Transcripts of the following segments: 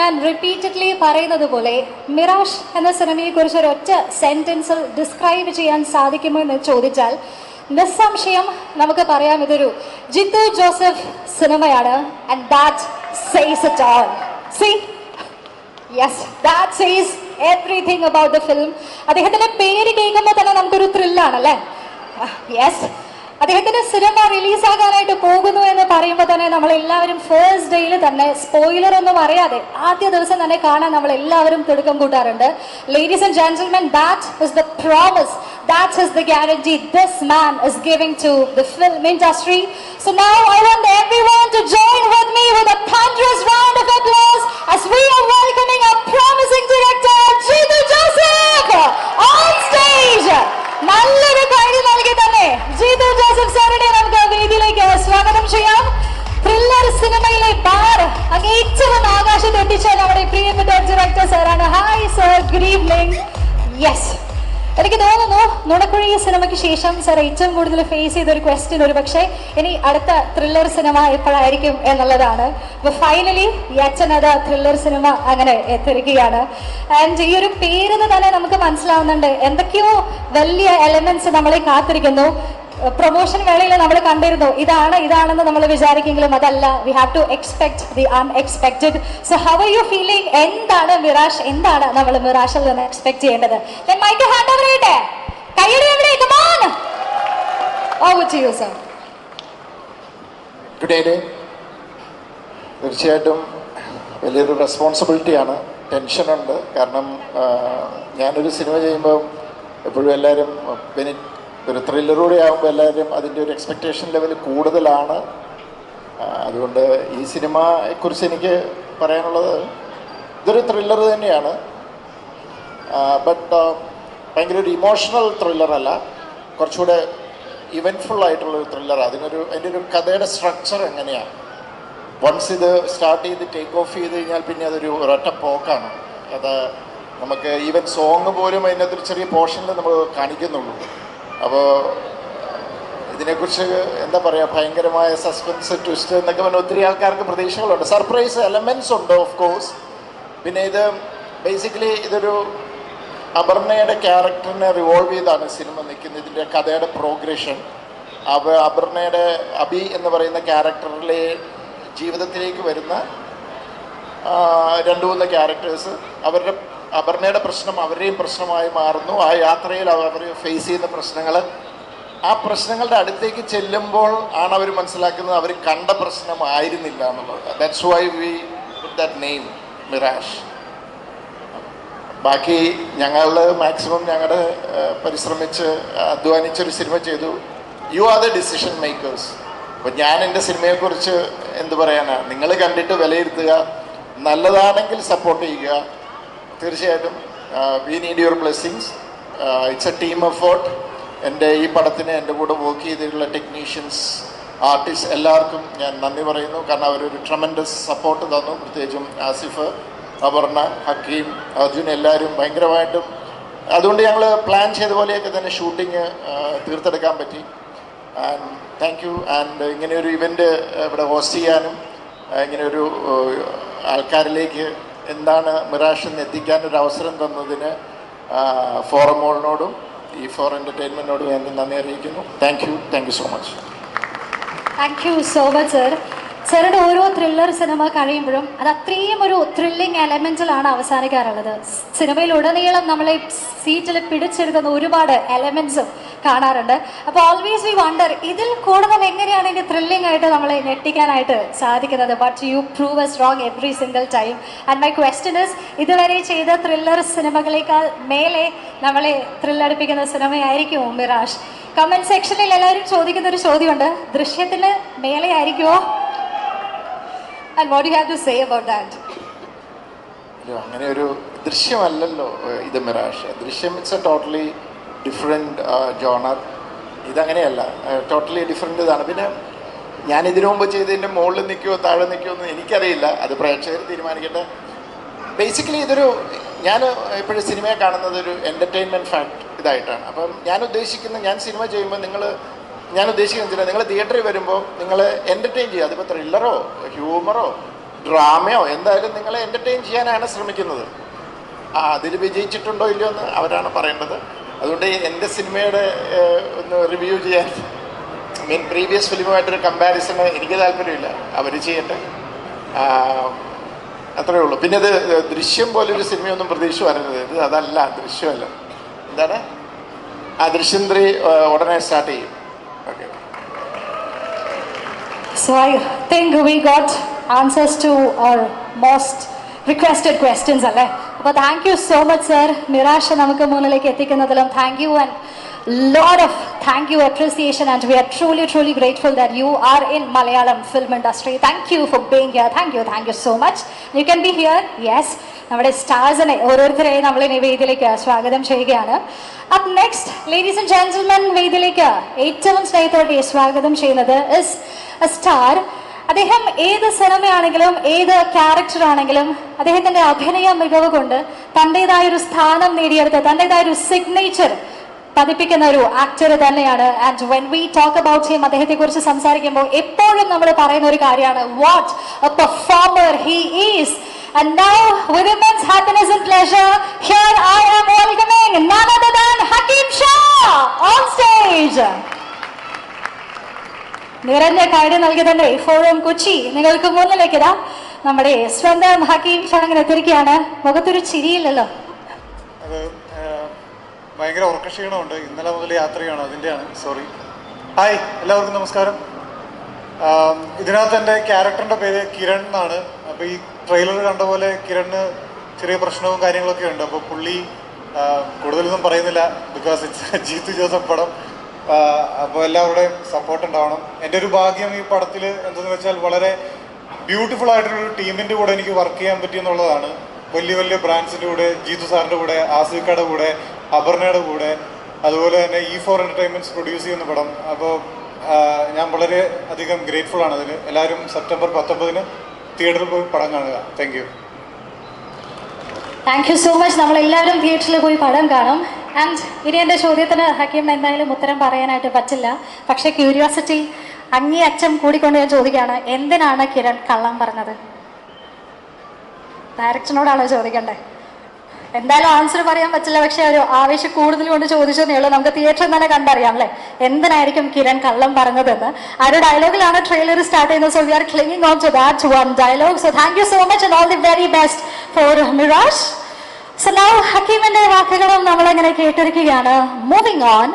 ഞാൻ റിപ്പീറ്റഡ്ലി പറയുന്നത് പോലെ മിറാഷ് എന്ന സിനിമയെ കുറിച്ച് ഒരു ഒറ്റ സെന്റൻസിൽ ഡിസ്ക്രൈബ് ചെയ്യാൻ സാധിക്കുമോ എന്ന് ചോദിച്ചാൽ നിസ്സംശയം നമുക്ക് പറയാം ഇതൊരു ജിത്തു ജോസഫ് സിനിമയാണ്. And that says it all see yes that says everything about the film അദ്ദേഹത്തിന്റെ പേര് കേൾക്കുമ്പോൾ തന്നെ നമുക്കൊരു ത്രില്ലാണല്ലേ യെസ് അദ്ദേഹത്തിന്റെ സിനിമ റിലീസാകാനായിട്ട് പോകുന്നു എന്ന് പറയുമ്പോൾ തന്നെ നമ്മൾ എല്ലാവരും ഫേസ്റ്റ് ഡേയിൽ തന്നെ സ്പോയിലർ ഒന്നും അറിയാതെ ആദ്യ ദിവസം തന്നെ കാണാൻ നമ്മൾ എല്ലാവരും തിടുക്കം കൂട്ടാറുണ്ട്. Ladies and gentlemen that is the promise that is the guarantee this man is giving to the film industry so now I want everyone to join with me with a thunderous round of applause as we are welcoming a promising director Jithu Joseph on stage നല്ലൊരു കൈ നൽകി തന്നെ. Good evening yes എനിക്ക് തോന്നുന്നു നുണക്കുഴി സിനിമയ്ക്ക് ശേഷം sir ഏറ്റവും കൂടുതൽ ഫേസ് ചെയ്ത ഒരു ക്വസ്റ്റ്യൻ ഒരു പക്ഷേ ഇനി അടുത്ത ത്രില്ലർ സിനിമ എപ്പോഴായിരിക്കും എന്നുള്ളതാണ്. അപ്പോൾ ഫൈനലി യച്ചനത ത്രില്ലർ സിനിമ അങ്ങനെ എത്തിരിക്കുകയാണ് ആൻഡ് ഈ ഒരു പേരിന് തന്നെ നമുക്ക് മനസ്സിലാവുന്നുണ്ട്. എന്തൊക്കെയോ വലിയ എലമെന്റ്സ് നമ്മളെ കാത്തിരിക്കുന്നു. പ്രൊമോഷൻ വേളയിൽ നമ്മൾ കണ്ടിരുന്നു ഇതാണ് ഇതാണെന്ന് നമ്മൾ വിചാരിക്കെങ്കിലും അതല്ല. We have to expect the unexpected so how are you feeling എന്താണ് മിറാഷ്? എന്താണ് നമ്മൾ മിറാഷിൽ നിന്ന് എക്സ്പെക്ട് ചെയ്യേണ്ടത്? മൈക്ക് ഹാൻഡ് ഓവർ ചെയ്യട്ടെ? കയ്യടി എവിടെ? തീർച്ചയായിട്ടും വലിയൊരു റെസ്പോൺസിബിലിറ്റിയാണ് ടെൻഷനുണ്ട് കാരണം ഞാനൊരു സിനിമ ചെയ്യുമ്പോൾ എപ്പോഴും എല്ലാവരും ഒരു ത്രില്ലറൂടെ ആകുമ്പോൾ എല്ലാവരും അതിന്റെ ഒരു എക്സ്പെക്റ്റേഷൻ ലെവൽ കൂടുതലാണ്. അതുകൊണ്ട് ഈ സിനിമയെക്കുറിച്ച് എനിക്ക് പറയാനുള്ളത് ഇതൊരു ത്രില്ലർ തന്നെയാണ്. ബട്ട് ഭയങ്കര ഒരു ഇമോഷണൽ ത്രില്ലറല്ല കുറച്ചുകൂടെ ഇവന്റ്ഫുൾ ആയിട്ടുള്ളൊരു ത്രില്ലർ അതിനൊരു അതിന്റെ ഒരു കഥയുടെ സ്ട്രക്ചർ എങ്ങനെയാണ് വൺസ് ഇത് സ്റ്റാർട്ട് ചെയ്ത് ടേക്ക് ഓഫ് ചെയ്ത് കഴിഞ്ഞാൽ പിന്നെ അതൊരു ഒരൊറ്റ പോക്കാണ്. അത് നമുക്ക് ഈവൻ സോങ് പോലും അതിനകത്തൊരു ചെറിയ പോർഷനിൽ നമ്മൾ കാണിക്കുന്നുള്ളൂ. അപ്പോൾ ഇതിനെക്കുറിച്ച് എന്താ പറയുക ഭയങ്കരമായ സസ്പെൻസ് ട്വിസ്റ്റ് എന്നൊക്കെ പറഞ്ഞാൽ ഒത്തിരി ആൾക്കാർക്ക് പ്രതീക്ഷകളുണ്ട്. സർപ്രൈസ് എലമെൻസ് ഉണ്ട് ഓഫ് കോഴ്സ് പിന്നെ ഇത് ബേസിക്കലി ഇതൊരു അപർണയുടെ ക്യാരക്ടറിനെ റിവോൾവ് ചെയ്താണ് സിനിമ നിൽക്കുന്നത്. ഇതിന്റെ കഥയുടെ പ്രോഗ്രഷൻ അവ അപർണയുടെ അബി എന്ന് പറയുന്ന ക്യാരക്ടറിലെ ജീവിതത്തിലേക്ക് വരുന്ന രണ്ടു മൂന്ന് ക്യാരക്ടേഴ്സ് അവരുടെ അപർണയുടെ പ്രശ്നം അവരുടെയും പ്രശ്നമായി മാറുന്നു. ആ യാത്രയിൽ അവർ ഫേസ് ചെയ്യുന്ന പ്രശ്നങ്ങൾ. ആ പ്രശ്നങ്ങളുടെ അടുത്തേക്ക് ചെല്ലുമ്പോൾ ആണ് അവർ മനസ്സിലാക്കുന്നത് അവർ കണ്ട പ്രശ്നമായിരുന്നില്ല എന്നുള്ളത്. That's why we that name Mirage ബാക്കി ഞങ്ങൾ മാക്സിമം ഞങ്ങളുടെ പരിശ്രമിച്ച് അധ്വാനിച്ചൊരു സിനിമ ചെയ്തു. You are the decision makers അപ്പോൾ ഞാൻ എന്റെ സിനിമയെക്കുറിച്ച് എന്ത് പറയാനാണ് നിങ്ങൾ കണ്ടിട്ട് വിലയിരുത്തുക. നല്ലതാണെങ്കിൽ സപ്പോർട്ട് ചെയ്യുക. തീർച്ചയായിട്ടും we need your blessings it's a team effort എന്റെ ഈ പടത്തിന് എന്റെ കൂടെ വർക്ക് ചെയ്തിട്ടുള്ള ടെക്നീഷ്യൻസ് ആർട്ടിസ്റ്റ് എല്ലാവർക്കും ഞാൻ നന്ദി പറയുന്നു. കാരണം അവരൊരു ട്രമൻഡസ് സപ്പോർട്ട് തന്നു. പ്രത്യേകിച്ചും ആസിഫ് അപർണ ഹക്കീം അർജുൻ എല്ലാവരും ഭയങ്കരമായിട്ടും. അതുകൊണ്ട് ഞങ്ങൾ പ്ലാൻ ചെയ്ത പോലെയൊക്കെ തന്നെ ഷൂട്ടിങ് തീർത്തെടുക്കാൻ പറ്റി. ആൻഡ് താങ്ക് യു ആൻഡ് ഇങ്ങനെയൊരു ഇവന്റ് ഇവന്റ് ഇവിടെ ഹോസ്റ്റ് ചെയ്യാനും ഇങ്ങനെയൊരു ആൾക്കാരിലേക്ക് എന്താണ് മിറാഷ് എന്ന് എത്തിക്കാൻ ഒരു അവസരം തന്നതിന് ഫോറം മോളിനോടും ഈ ഫോർ എന്റർടൈൻമെന്റിനോടും ഞാൻ നന്ദി അറിയിക്കുന്നു. Thank you thank you so much thank you so much sir സാറുടെ ഓരോ ത്രില്ലർ സിനിമ കഴിയുമ്പോഴും അത് അത്രയും ഒരു ത്രില്ലിംഗ് എലമെന്റിലാണ് അവസാനിക്കാറുള്ളത്. സിനിമയിലുടനീളം നമ്മളെ സീറ്റിൽ പിടിച്ചെടുക്കുന്ന ഒരുപാട് എലമെന്റ്സും കാണാറുണ്ട്. അപ്പോൾ ഓൾവേസ് വി വണ്ടർ ഇതിൽ കൂടുതൽ എങ്ങനെയാണ് ഇതിന്റെ ത്രില്ലിംഗ് ആയിട്ട് നമ്മളെ ഞെട്ടിക്കാനായിട്ട് സാധിക്കുന്നത്? But you prove a strong every single time and my question is ഇതുവരെ ചെയ്ത ത്രില്ലർ സിനിമകളേക്കാൾ മേലെ നമ്മളെ ത്രില്ലടിപ്പിക്കുന്ന സിനിമയായിരിക്കും മിറാഷ്? കമന്റ് സെക്ഷനിൽ എല്ലാവരും ചോദിക്കുന്ന ഒരു ചോദ്യമുണ്ട്. ദൃശ്യത്തിന് മേലെ ആയിരിക്കുമോ? And what you have to say about that അങ്ങനെ ഒരു ദൃശ്യമല്ലല്ലോ ഇത് മിറാഷ്. ദൃശ്യം it's a totally different genre ഇതങ്ങനെയല്ല. ടോട്ടലി ഡിഫറെന്റ് ഇതാണ്. പിന്നെ ഞാൻ ഇതിനു മുമ്പ് ചെയ്തതിന്റെ മുകളിൽ നിൽക്കുമോ താഴെ നിൽക്കുമോ എന്ന് എനിക്കറിയില്ല. അത് പ്രേക്ഷകർ തീരുമാനിക്കട്ടെ. ബേസിക്കലി ഇതൊരു ഞാൻ ഇപ്പോഴും സിനിമയെ കാണുന്നത് ഒരു എന്റർടൈൻമെന്റ് ഫാക്ട് ഇതായിട്ടാണ്. അപ്പം ഞാൻ ഉദ്ദേശിക്കുന്ന ഞാൻ സിനിമ ചെയ്യുമ്പോൾ നിങ്ങൾ ഞാൻ ഉദ്ദേശിക്കുന്നില്ല നിങ്ങൾ തിയേറ്ററിൽ വരുമ്പോൾ നിങ്ങൾ എന്റർടൈൻ ചെയ്യുക. അതിപ്പോൾ ത്രില്ലറോ ഹ്യൂമറോ ഡ്രാമയോ എന്തായാലും നിങ്ങളെ എന്റർടൈൻ ചെയ്യാനാണ് ശ്രമിക്കുന്നത്. അതിൽ വിജയിച്ചിട്ടുണ്ടോ ഇല്ലയോ എന്ന് അവരാണ് പറയേണ്ടത്. അതുകൊണ്ട് എന്റെ സിനിമയുടെ ഒന്ന് റിവ്യൂ ചെയ്യാൻ മീൻ പ്രീവിയസ് ഫിലിമുമായിട്ടൊരു കമ്പാരിസണ് എനിക്ക് താല്പര്യമില്ല. അവർ ചെയ്യട്ടെ. അത്രയേ ഉള്ളൂ. പിന്നെ ഇത് ദൃശ്യം പോലൊരു സിനിമയൊന്നും പ്രതീക്ഷ വരരുത് ഇത് അതല്ല ദൃശ്യമല്ല. എന്താണ്? ആ ദൃശ്യം ത്രീ ഉടനെ സ്റ്റാർട്ട് ചെയ്യും. Okay So I think we got answers to our most requested questions അല്ലേ? അപ്പോൾ thank you so much sir നിരാശ നമുക്ക് മുന്നിലേക്ക് എത്തിക്കുന്നതിലും thank you and load of thank you appreciation and we are truly truly grateful that you are in Malayalam film industry thank you for being here thank you thank you so much you can be here yes നമ്മുടെ സ്റ്റാർസിനെ ഓരോരുത്തരെയും നമ്മൾ ഇനി വേദിയിലേക്ക് സ്വാഗതം ചെയ്യുകയാണ്. Up next ladies and gentlemen വേദിയിലേക്ക് ഏറ്റവും സ്നേഹത്തോടെ സ്വാഗതം ചെയ്യുന്നത് ഇസ് എ സ്റ്റാർ അദ്ദേഹം ഏത് സിനിമയാണെങ്കിലും ഏത് ക്യാരക്ടർ ആണെങ്കിലും അദ്ദേഹത്തിന്റെ അഭിനയ മികവ് കൊണ്ട് തന്റെതായ ഒരു സ്ഥാനം നേടിയെടുത്ത് തന്റെതായ ഒരു സിഗ്നേച്ചർ പതിപ്പിക്കുന്ന ഒരു ആക്ടർ തന്നെയാണ് and when we talk about him അദ്ദേഹത്തെ കുറിച്ച് സംസാരിക്കുമ്പോൾ എപ്പോഴും നമ്മൾ പറയുന്ന ഒരു കാര്യമാണ് what a performer he is And now, with immense happiness and pleasure, here I am welcoming none other than Hakim Shah on stage. നിറഞ്ഞ കാഴ്ച നൽകി തന്നെ ഇപ്പോഴും കൊച്ചി നിങ്ങൾക്ക് മുന്നിലേക്ക് ഇതാ നമ്മുടെ സ്വന്തം ഹക്കീം ചടങ്ങിന് എത്തിരിക്കുകയാണ് മുഖത്തൊരു ചിരിയില്ലല്ലോ. ഭയങ്കര ഉറക്കക്ഷീണമുണ്ട്. ഇന്നലെ മുതൽ യാത്രയാണ് അതിന്റെയാണ് സോറി ഹായ് എല്ലാവർക്കും നമസ്കാരം. ഇതിനകത്ത് എന്റെ ക്യാരക്ടറിന്റെ പേര് കിരൺ എന്നാണ്. അപ്പോൾ ഈ ട്രെയിലർ കണ്ട പോലെ കിരണിന് ചെറിയ പ്രശ്നവും കാര്യങ്ങളൊക്കെ ഉണ്ട്. അപ്പോൾ പുള്ളി കൂടുതലൊന്നും പറയുന്നില്ല. ബിക്കോസ് ഇറ്റ്സ് ജീത്തു ജോസഫ് പടം. അപ്പോൾ എല്ലാവരുടെയും സപ്പോർട്ട് ഉണ്ടാവണം. എന്റെ ഒരു ഭാഗ്യം ഈ പടത്തിൽ എന്തെന്ന് വെച്ചാൽ വളരെ ബ്യൂട്ടിഫുൾ ആയിട്ടുള്ളൊരു ടീമിന്റെ കൂടെ എനിക്ക് വർക്ക് ചെയ്യാൻ പറ്റിയെന്നുള്ളതാണ് വലിയ വലിയ ബ്രാൻഡ്സിന്റെ കൂടെ ജീതു സാറിന്റെ കൂടെ ആസിക്കയുടെ കൂടെ അപർണയുടെ കൂടെ അതുപോലെ തന്നെ ഇ ഫോർ എന്റർടൈൻമെന്റ്സ് പ്രൊഡ്യൂസ് ചെയ്യുന്ന പടം. അപ്പോൾ ഞാൻ വളരെ അധികം ഗ്രേറ്റ്ഫുൾ ആണ് അതിന് എല്ലാവരും സെപ്റ്റംബർ പത്തൊമ്പതിന് തിയേറ്ററിൽ പോയി പടം കാണുക. Thank you thank you so much നമ്മളെല്ലാവരും തിയേറ്ററിൽ പോയി പടം കാണും. ആൻഡ് ഇനി എന്റെ ചോദ്യത്തിന് ഹക്കീം എന്തായാലും ഉത്തരം പറയാനായിട്ട് പറ്റില്ല. പക്ഷേ ക്യൂരിയോസിറ്റി അങ്ങേ അച്ഛം കൂടിക്കൊണ്ട് ഞാൻ ചോദിക്കുകയാണ് എന്തിനാണ് കിരൺ കള്ളം പറഞ്ഞത്? ഡയറക്ടറിനോടാണോ ചോദിക്കണ്ടേ? എന്തായാലും ആൻസർ പറയാൻ പറ്റില്ല പക്ഷേ ഒരു ആവേശം കൂടുതൽ കൊണ്ട് ചോദിച്ചതേ ഉള്ളൂ. നമുക്ക് തിയേറ്ററിൽ തന്നെ കണ്ടറിയാം അല്ലേ? എന്തിനായിരിക്കും കിരൺ കള്ളം പറഞ്ഞതെന്ന്? ആ ഒരു ഡയലോഗിലാണ് ട്രെയിലർ സ്റ്റാർട്ട് ചെയ്യുന്നത്. So we are clinging on to that one dialogue so thank you so much and all the very best for Mirage so now ഹക്കീമിന്റെ വാക്കുകളും നമ്മൾ എങ്ങനെ കേട്ടിരിക്കുകയാണ്. മൂവിങ് ഓൺ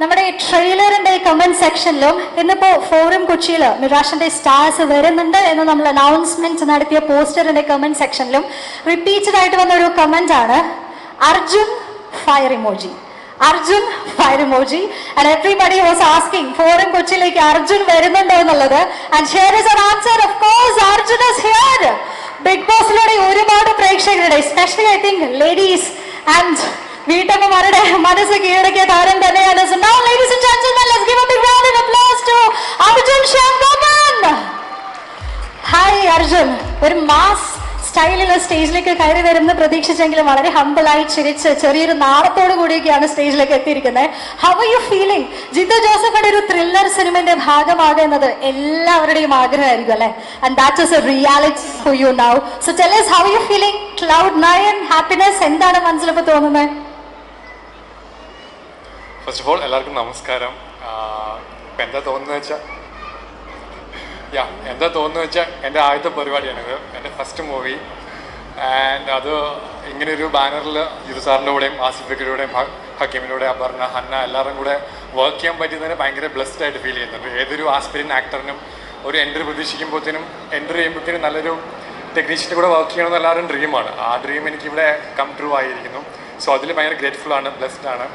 നമ്മുടെ ട്രെയിലറിന്റെ കമന്റ് സെക്ഷനിലും ഇന്നിപ്പോ ഫോറം കൊച്ചിയിൽ മിറാഷിന്റെ സ്റ്റാർസ് വരുന്നുണ്ട് എന്ന് നമ്മൾ അനൗൺസ്മെന്റ് നടത്തിയ പോസ്റ്ററിന്റെ കമന്റ് സെക്ഷനിലും റിപ്പീറ്റഡ് ആയിട്ട് വന്ന ഒരു കമന്റ് ആണ്. Arjun fire emoji Arjun fire emoji and everybody was asking Forum കൊച്ചിയിലേക്ക് അർജുൻ വരുന്നുണ്ടോ എന്നുള്ളത്. And there is answer of course Arjun is here Bigg ബോസിലൂടെ ഒരുപാട് പ്രേക്ഷകരുടെ specially I think ladies and വീട്ടമ്മമാരുടെ മനസ്സ് കീഴടക്കിയ താരം തന്നെയാണ് now, ladies and gentlemen, let's give a big round of applause to Arjun Shankaman. Hi, Arjun. ഒരു mass സ്റ്റൈലിൽ സ്റ്റേജിലേക്ക് കയറി വരുന്ന പ്രതീക്ഷിച്ചെങ്കിലും വളരെ ഹമ്പിളായി ചിരിച്ച് ചെറിയൊരു നാളത്തോടു കൂടിയൊക്കെയാണ് സ്റ്റേജിലേക്ക് എത്തിയിരിക്കുന്നത്. How are you feeling Jeethu ജോസഫിന്റെ ഒരു ത്രില്ലർ സിനിമന്റെ ഭാഗമാകുന്നത് എല്ലാവരുടെയും ആഗ്രഹമായിരിക്കും അല്ലെ? And that is a reality for you now so tell us how you feeling cloud nine happiness എന്താണ് മനസ്സിലിപ്പോൾ തോന്നുന്നത്? ഫസ്റ്റ് ഓഫ് ഓൾ എല്ലാവർക്കും നമസ്കാരം. ഇപ്പം എന്താ തോന്നുന്നത് വെച്ചാൽ യാ എന്താ തോന്നുന്നത് വെച്ചാൽ എന്റെ ആദ്യത്തെ പരിപാടിയാണിത് എന്റെ ഫസ്റ്റ് മൂവി ആൻഡ് അത് ഇങ്ങനെ ഒരു ബാനറിൽ യുവ സാറിന്റെ കൂടെയും ആസിഫിക്കിലൂടെയും ഹക്കീമിലൂടെ അപർണ ഹന്ന എല്ലാവരും കൂടെ വർക്ക് ചെയ്യാൻ പറ്റിയതിന് ഭയങ്കര ബ്ലെസ്ഡ് ആയിട്ട് ഫീൽ ചെയ്യുന്നുണ്ട്. ഏതൊരു ആസ്പിരിൻ ആക്ടറിനും ഒരു എൻട്രി പ്രതീക്ഷിക്കുമ്പോഴത്തേനും എൻട്രി ചെയ്യുമ്പോഴത്തേനും നല്ലൊരു ടെക്നീഷ്യന്റെ കൂടെ വർക്ക് ചെയ്യണമെന്ന് എല്ലാവരും ഡ്രീമാണ് ആ ഡ്രീം എനിക്കിവിടെ കം ട്രൂ ആയിരിക്കുന്നു. സോ അതിൽ ഭയങ്കര ഗ്രേറ്റ്ഫുൾ ആണ് ബ്ലെസ്ഡ് ആണ്.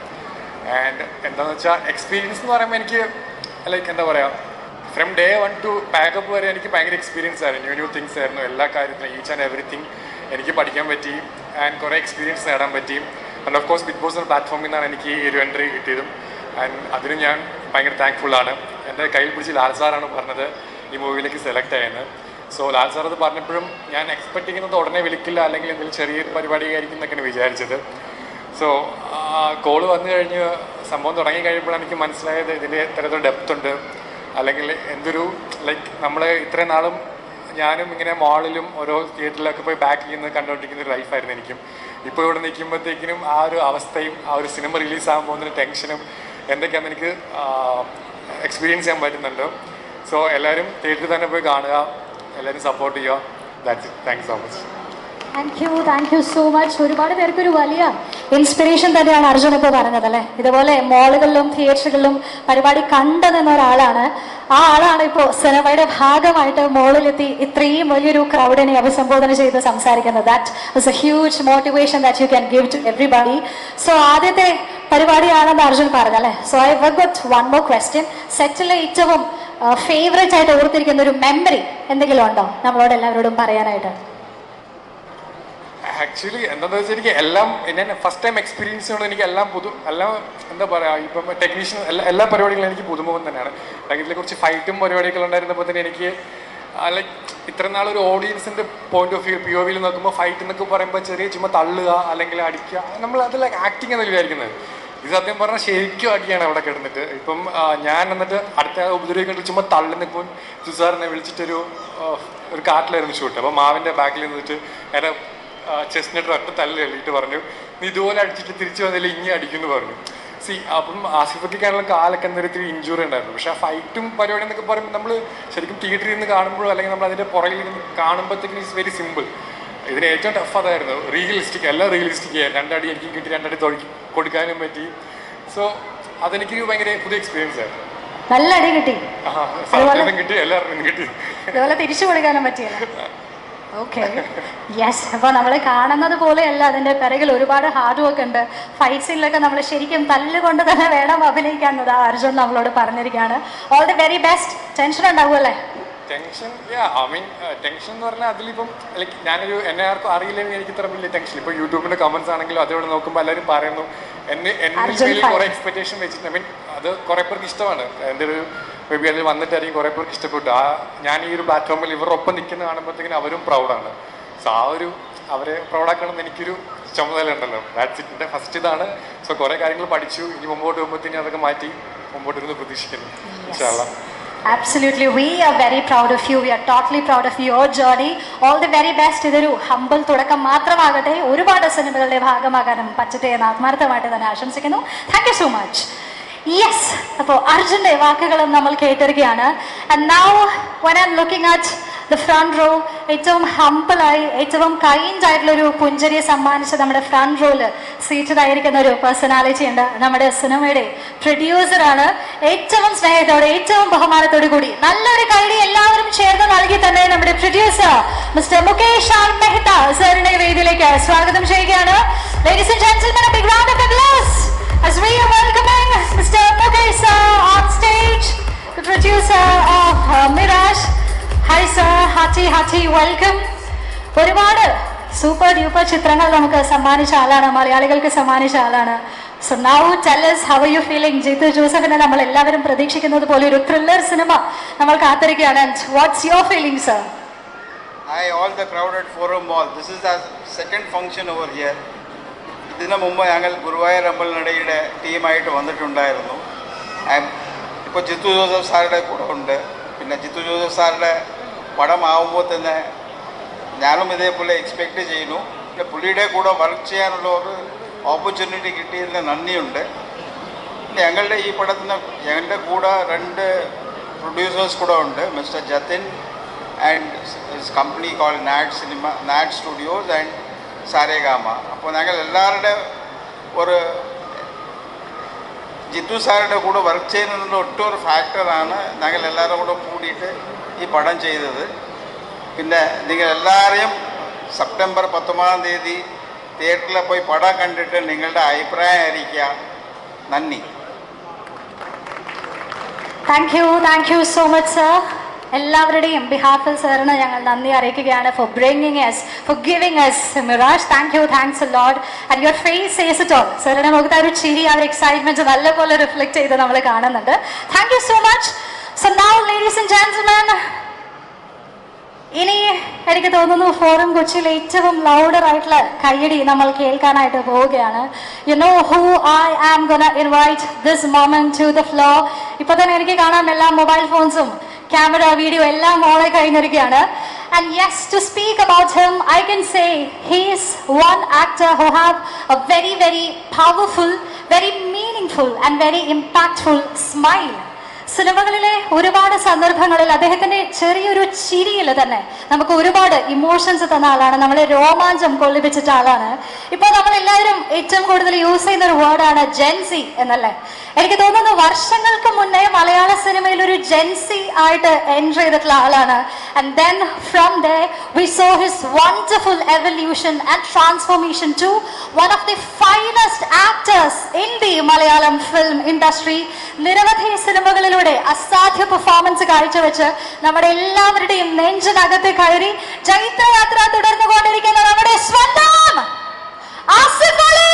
ആൻഡ് എന്താണെന്ന് വെച്ചാൽ എക്സ്പീരിയൻസ് എന്ന് പറയുമ്പോൾ എനിക്ക് ലൈക്ക് എന്താ പറയുക from day one to pack up വരെ എനിക്ക് ഭയങ്കര എക്സ്പീരിയൻസ് ആയിരുന്നു. ന്യൂ ന്യൂ തിങ്സ് ആയിരുന്നു. എല്ലാ കാര്യത്തിലും ഈച്ച് ആൻഡ് എവറിത്തിങ് എനിക്ക് പഠിക്കാൻ പറ്റി ആൻഡ് കുറേ എക്സ്പീരിയൻസ് നേടാൻ പറ്റി. And of course Bigg Boss എന്ന പ്ലാറ്റ്ഫോമിൽ നിന്നാണ് എനിക്ക് ഈ ഒരു എൻട്രി കിട്ടിയതും. ആൻഡ് അതിന് ഞാൻ ഭയങ്കര താങ്ക്ഫുൾ ആണ്. എന്റെ കയ്യിൽ പിടിച്ച് ലാൽ സാറാണ് പറഞ്ഞത് ഈ മൂവിയിലേക്ക് സെലക്ട് ആയെന്ന്. സോ ലാൽ സാർ അത് പറഞ്ഞപ്പോഴും ഞാൻ എക്സ്പെക്ട് ചെയ്യുന്നത് ഉടനെ വിളിക്കില്ല അല്ലെങ്കിൽ എന്തെങ്കിലും ചെറിയൊരു പരിപാടി ആയിരിക്കും എന്നൊക്കെയാണ് വിചാരിച്ചത്. സോ കോൾ വന്നു കഴിഞ്ഞ് സംഭവം തുടങ്ങി കഴിയുമ്പോഴാണ് എനിക്ക് മനസ്സിലായത് ഇതിന്റെ എത്രത്തോളം ഡെപ്ത് ഉണ്ട്. അല്ലെങ്കിൽ എന്തൊരു ലൈക്ക് നമ്മൾ ഇത്രയും നാളും ഞാനും ഇങ്ങനെ മാളിലും ഓരോ തിയേറ്ററിലൊക്കെ പോയി ബാക്ക് ചെയ്യുന്നത് കണ്ടുകൊണ്ടിരിക്കുന്ന ഒരു ലൈഫായിരുന്നു എനിക്കും. ഇപ്പോൾ ഇവിടെ നിൽക്കുമ്പോഴത്തേക്കിനും ആ ഒരു അവസ്ഥയും ആ ഒരു സിനിമ റിലീസാകാൻ പോകുന്ന ടെൻഷനും എന്തൊക്കെയാണെന്ന് എനിക്ക് എക്സ്പീരിയൻസ് ചെയ്യാൻ പറ്റുന്നുണ്ട്. സോ എല്ലാവരും തിയേറ്ററിൽ തന്നെ പോയി കാണുക എല്ലാവരും സപ്പോർട്ട് ചെയ്യുക. That's it thank so much thank you thank you so much ഒരുപാട് പേർക്ക് ഒരു വലിയ ഇൻസ്പിറേഷൻ തന്നെയാണ് അർജുൻ ഇപ്പോൾ പറഞ്ഞത് അല്ലേ? ഇതുപോലെ മോളുകളിലും തിയേറ്ററുകളിലും പരിപാടി കണ്ടു നിന്ന ഒരാളാണ്. ആ ആളാണ് ഇപ്പോൾ സിനിമയുടെ ഭാഗമായിട്ട് മോളിലെത്തി ഇത്രയും വലിയൊരു ക്രൗഡിനെ അഭിസംബോധന ചെയ്ത് സംസാരിക്കുന്നത്. That was a huge motivation that you can give to everybody so ആദ്യത്തെ പരിപാടിയാണെന്ന് അർജുൻ പറഞ്ഞല്ലേ so I work with one more question സെറ്റിലെ ഏറ്റവും ഫേവറേറ്റ് ആയിട്ട് ഓർത്തിരിക്കുന്ന ഒരു മെമ്മറി എന്തെങ്കിലും ഉണ്ടോ? നമ്മളോട് എല്ലാവരോടും പറയാനായിട്ട്. ആക്ച്വലി എന്താണെന്ന് വെച്ചാൽ എനിക്ക് എല്ലാം എന്നെ ഫസ്റ്റ് ടൈം എക്സ്പീരിയൻസ് കൊണ്ട് എനിക്ക് എല്ലാം പുതു എല്ലാം എന്താ പറയുക ഇപ്പം ടെക്നീഷ്യൻ എല്ലാ എല്ലാ പരിപാടികളും എനിക്ക് പുതുമുഖം തന്നെയാണ്. ലൈക്ക് ഇതിലെ കുറച്ച് ഫൈറ്റും പരിപാടികൾ ഉണ്ടായിരുന്നപ്പോൾ തന്നെ എനിക്ക് ലൈക്ക് ഇത്ര നാൾ ഒരു ഓഡിയൻസിന്റെ point of view P O വിയിൽ നോക്കുമ്പോൾ ഫൈറ്റ് എന്നൊക്കെ പറയുമ്പോൾ ചെറിയ ചുമ്മാ തള്ളുക അല്ലെങ്കിൽ അടിക്കുക നമ്മൾ അതിൽ ആക്ടിങ് എന്നല്ല വിചാരിക്കുന്നത്. ഇത് സത്യം പറഞ്ഞാൽ ശരിക്കും അടിയാണ് അവിടെ കിടന്നിട്ട്. ഇപ്പം ഞാൻ എന്നിട്ട് അടുത്ത ഉപദ്രവിക്കേണ്ട ചുമ്മാ തള്ളി നിൽക്കും. സുസാറിനെ വിളിച്ചിട്ടൊരു ഒരു കാട്ടിലായിരുന്നു ഷൂട്ട് അപ്പോൾ മാവിന്റെ ബാക്കിൽ നിന്നിട്ട് എന്റെ ചെസ്റ്റിനിട്ട് ഒറ്റ തല തള്ളിയിട്ട് പറഞ്ഞു നീ ഇതുപോലെ അടിച്ചിട്ട് തിരിച്ചു വന്നില്ല ഇനി അടിക്കുമെന്ന് പറഞ്ഞു. സി അപ്പം ആസിഫിക്കാണെങ്കിലും കാലൊക്കെ എന്തൊരു ഇത്തിരി ഇഞ്ചുറി ഉണ്ടായിരുന്നു. പക്ഷെ ആ ഫൈറ്റും പരിപാടി എന്നൊക്കെ പറയുമ്പോൾ നമ്മൾ ശരിക്കും തിയേറ്ററിൽ നിന്ന് കാണുമ്പോഴോ അല്ലെങ്കിൽ നമ്മൾ അതിന്റെ പുറകിൽ നിന്ന് കാണുമ്പോഴത്തേക്കും ഇറ്റ്സ് വെരി സിമ്പിൾ ഇതിന് ഏറ്റവും ടഫ് അതായിരുന്നു. റിയലിസ്റ്റിക് എല്ലാം റിയലിസ്റ്റിക് ആയിരുന്നു. രണ്ടടി എനിക്ക് കിട്ടി രണ്ടടി തൊഴി കൊടുക്കാനും പറ്റി. സോ അതെനിക്കൊരു ഭയങ്കര പുതിയ എക്സ്പീരിയൻസ് ആയിരുന്നു. നല്ല അടി കിട്ടി. കിട്ടി എല്ലാവർക്കും കിട്ടി. അതുപോലെ തിരിച്ചു കൊടുക്കാനും പറ്റിയല്ല. ഓക്കെ യെസ് അപ്പോൾ നമ്മൾ കാണുന്നത് പോലെയല്ല. അതിന്റെ പിറകിൽ ഒരുപാട് ഹാർഡ് വർക്ക് ഉണ്ട്. ഫൈറ്റ് സീനിലൊക്കെ നമ്മൾ ശരിക്കും തല്ലുകൊണ്ട് തന്നെ വേണം അഭിനയിക്കാൻ ആ അർജുൻ നമ്മളോട് പറഞ്ഞിരിക്കുകയാണ് all the very best tension ഉണ്ടാവുമല്ലേ tension I mean tension എന്ന് പറഞ്ഞാൽ അതിലിപ്പം ലൈക്ക് ഞാനൊരു എന്നെ ആർക്കും അറിയില്ലെങ്കിൽ എനിക്ക് ഇത്ര വലിയ ടെൻഷൻ ഇപ്പോൾ യൂട്യൂബിന്റെ കമൻസ് ആണെങ്കിലും അതോടെ നോക്കുമ്പോൾ എല്ലാവരും പറയുന്നു എന്നെ എന്നെ. കുറേ എക്സ്പെക്ടേഷൻ വെച്ചിട്ടുണ്ട്. ഐ മീൻ അത് കുറേ പേർക്ക് ഇഷ്ടമാണ്. എന്റെ ഒരു മേ ബി അതിൽ വന്നിട്ടായിരിക്കും കുറേ പേർക്ക് ഇഷ്ടപ്പെട്ടു. ആ ഞാൻ ഈ ഒരു പ്ലാറ്റ്ഫോമിൽ ഇവരുടെ ഒപ്പം നിൽക്കുന്ന കാണുമ്പോഴത്തേക്കിനും അവരും പ്രൗഡാണ് സോ ആ ഒരു അവരെ പ്രൗഡാക്കണമെന്ന് എനിക്കൊരു ചുമതല ഉണ്ടല്ലോ ദാറ്റ്സ് ഇറ്റിന്റെ ഫസ്റ്റ് ഇതാണ്. സോ കുറേ കാര്യങ്ങൾ പഠിച്ചു. ഇനി മുമ്പോട്ട് പോകുമ്പോഴത്തേനും അതൊക്കെ മാറ്റി മുമ്പോട്ട് ഇരുന്ന് പ്രതീക്ഷിക്കുന്നു ഇൻഷാല്ല Absolutely. We are very proud of you. We are totally proud of your journey. All the very best. ഇതൊരു ഹമ്പിൾ തുടക്കം മാത്രമാകട്ടെ. ഒരുപാട് സിനിമകളുടെ ഭാഗമാകാനും പറ്റട്ടെ എന്ന് ആത്മാർത്ഥമായിട്ട് തന്നെ ആശംസിക്കുന്നു. Thank you so much yes അപ്പോൾ അർജുന്റെ വാക്കുകളും നമ്മൾ കേട്ടിരിക്കുകയാണ്. And now when looking at the front row ഏറ്റവും ഹമ്പിളായി ഏറ്റവും കൈൻഡ് ആയിട്ടുള്ള ഒരു പുഞ്ചരിയെ സമ്മാനിച്ച് നമ്മുടെ ഫ്രണ്ട് റോയിൽ സീറ്റഡ് ആയിരിക്കുന്ന ഒരു പേഴ്സണാലിറ്റി ഉണ്ട്. നമ്മുടെ സിനിമയുടെ പ്രൊഡ്യൂസറാണ് ഏറ്റവും സ്നേഹത്തോടെ ഏറ്റവും ബഹുമാനത്തോടു കൂടി നല്ലൊരു കൈഡി എല്ലാവരും ചേർന്ന് നൽകി തന്നെ നമ്മുടെ producer mister Mukesh R Mehta സാറിന്റെ വേദിയിലേക്ക് സ്വാഗതം ചെയ്യുകയാണ്. Ladies and gentlemen big round of applause. As we are welcoming Mr. Mukesh sir on stage the producer of uh, Mirage hi sir Hati Hati, welcome ഒരുപാട് super duper ചിത്രങ്ങൾ നമുക്ക് സമ്മാനിച്ച ആളാണ് മലയാളികൾക്ക് സമ്മാനിച്ച ആളാണ് so now tell us how you feeling Jeethu ജോസഫിനെ നമ്മൾ എല്ലാവരും പ്രതീക്ഷിക്കുന്നത് പോലെ ഒരു ത്രില്ലർ സിനിമ നമ്മൾ കാത്തിരിക്കുകയാണ് what's your feeling sir Hi, all the crowded Forum Mall. This is our second function over here. ഇതിനു മുമ്പ് ഞങ്ങൾ ഗുരുവായൂർ അമ്പലിനിടയുടെ ടീമായിട്ട് വന്നിട്ടുണ്ടായിരുന്നു. ഇപ്പോൾ ജിത്തു ജോസഫ് സാറുടെ കൂടെ ഉണ്ട്. പിന്നെ ജിത്തു ജോസഫ് സാറുടെ പടമാവുമ്പോൾ തന്നെ ഞാനും ഇതേപോലെ എക്സ്പെക്റ്റ് ചെയ്യുന്നു. പിന്നെ പുള്ളിയുടെ കൂടെ വർക്ക് ചെയ്യാനുള്ള ഒരു ഓപ്പർച്യൂണിറ്റി കിട്ടിയതിന് നന്ദിയുണ്ട്. ഞങ്ങളുടെ ഈ പടത്തിന് ഞങ്ങളുടെ കൂടെ രണ്ട് പ്രൊഡ്യൂസേഴ്സ് കൂടെ ഉണ്ട്. Mister Jatin and company called Naad cinema Naad studios and Saregama. അപ്പോൾ ഞങ്ങൾ എല്ലാവരുടെ ഒരു ജിത്തു സാറുടെ കൂടെ വർക്ക് ചെയ്യുന്നതിന്റെ ഒട്ടൊരു ഫാക്ടറാണ് ഞങ്ങൾ എല്ലാവരും കൂടെ കൂടിയിട്ട് ഈ പടം ചെയ്തത്. പിന്നെ നിങ്ങൾ എല്ലാവരെയും സെപ്റ്റംബർ പത്തൊമ്പതാം തീയതി തിയേറ്ററിൽ പോയി പടം കണ്ടിട്ട് നിങ്ങളുടെ അഭിപ്രായം അറിയിക്കുക നന്ദി. Thank you thank you so much sir എല്ലാവരുടെയും ബിഹാഫിൽ സാറിന് ഞങ്ങൾ നന്ദി അറിയിക്കുകയാണ് for bringing us for giving us Mirage thank you thanks load and your face says it all സാറിന്റെ മുഖത്ത് ആ ഒരു ചിരി ആ ഒരു എക്സൈറ്റ്മെന്റ് നല്ലപോലെ റിഫ്ലക്ട് ചെയ്ത് നമ്മൾ കാണുന്നുണ്ട്. Thank you so much so now ladies and gentleman ഇനി എനിക്ക് തോന്നുന്നു ഫോറം കൊച്ചിയിൽ ഏറ്റവും ലൗഡർ ആയിട്ടുള്ള കയ്യടി നമ്മൾ കേൾക്കാനായിട്ട് പോവുകയാണ്. You know who I am gonna invite this moment to the floor ഇപ്പൊ തന്നെ എനിക്ക് കാണാം എല്ലാ മൊബൈൽ ഫോൺസും ക്യാമറ വീഡിയോ എല്ലാം ഓളെ കഴിഞ്ഞിരിക്കുകയാണ് And yes, to speak about him, I can say he is one actor who have a very, very powerful, very meaningful and very impactful smile. സിനിമകളിലെ ഒരുപാട് സന്ദർഭങ്ങളിൽ അദ്ദേഹത്തിന്റെ ചെറിയൊരു ചിരിയിൽ തന്നെ നമുക്ക് ഒരുപാട് ഇമോഷൻസ് തന്ന ആളാണ്. നമ്മളെ രോമാഞ്ചം കൊള്ളിപ്പിച്ചിട്ട ആളാണ്. ഇപ്പൊ നമ്മൾ എല്ലാവരും ഏറ്റവും കൂടുതൽ യൂസ് ചെയ്യുന്ന ഒരു വേർഡാണ് ജെൻസി എന്നല്ലേ? എനിക്ക് തോന്നുന്നു വർഷങ്ങൾക്ക് മുന്നേ മലയാള സിനിമയിൽ ഒരു ജെൻസി ആയിട്ട് എൻട്രി ചെയ്തിട്ടുള്ള ആളാണ്. And then from the we saw his wonderful evolution and transformation to one of the finest actors in the Malayalam film industry നിരവധി സിനിമകളിലൂടെ അസാധ്യ പെർഫോമൻസ് കാഴ്ചവെച്ച് നമ്മുടെ എല്ലാവരുടെയും നെഞ്ചിനകത്ത് കയറി ചൈത്രയാത്ര തുടർന്നുകൊണ്ടിരിക്കുന്ന നമ്മുടെ സ്വന്തം Asif Ali!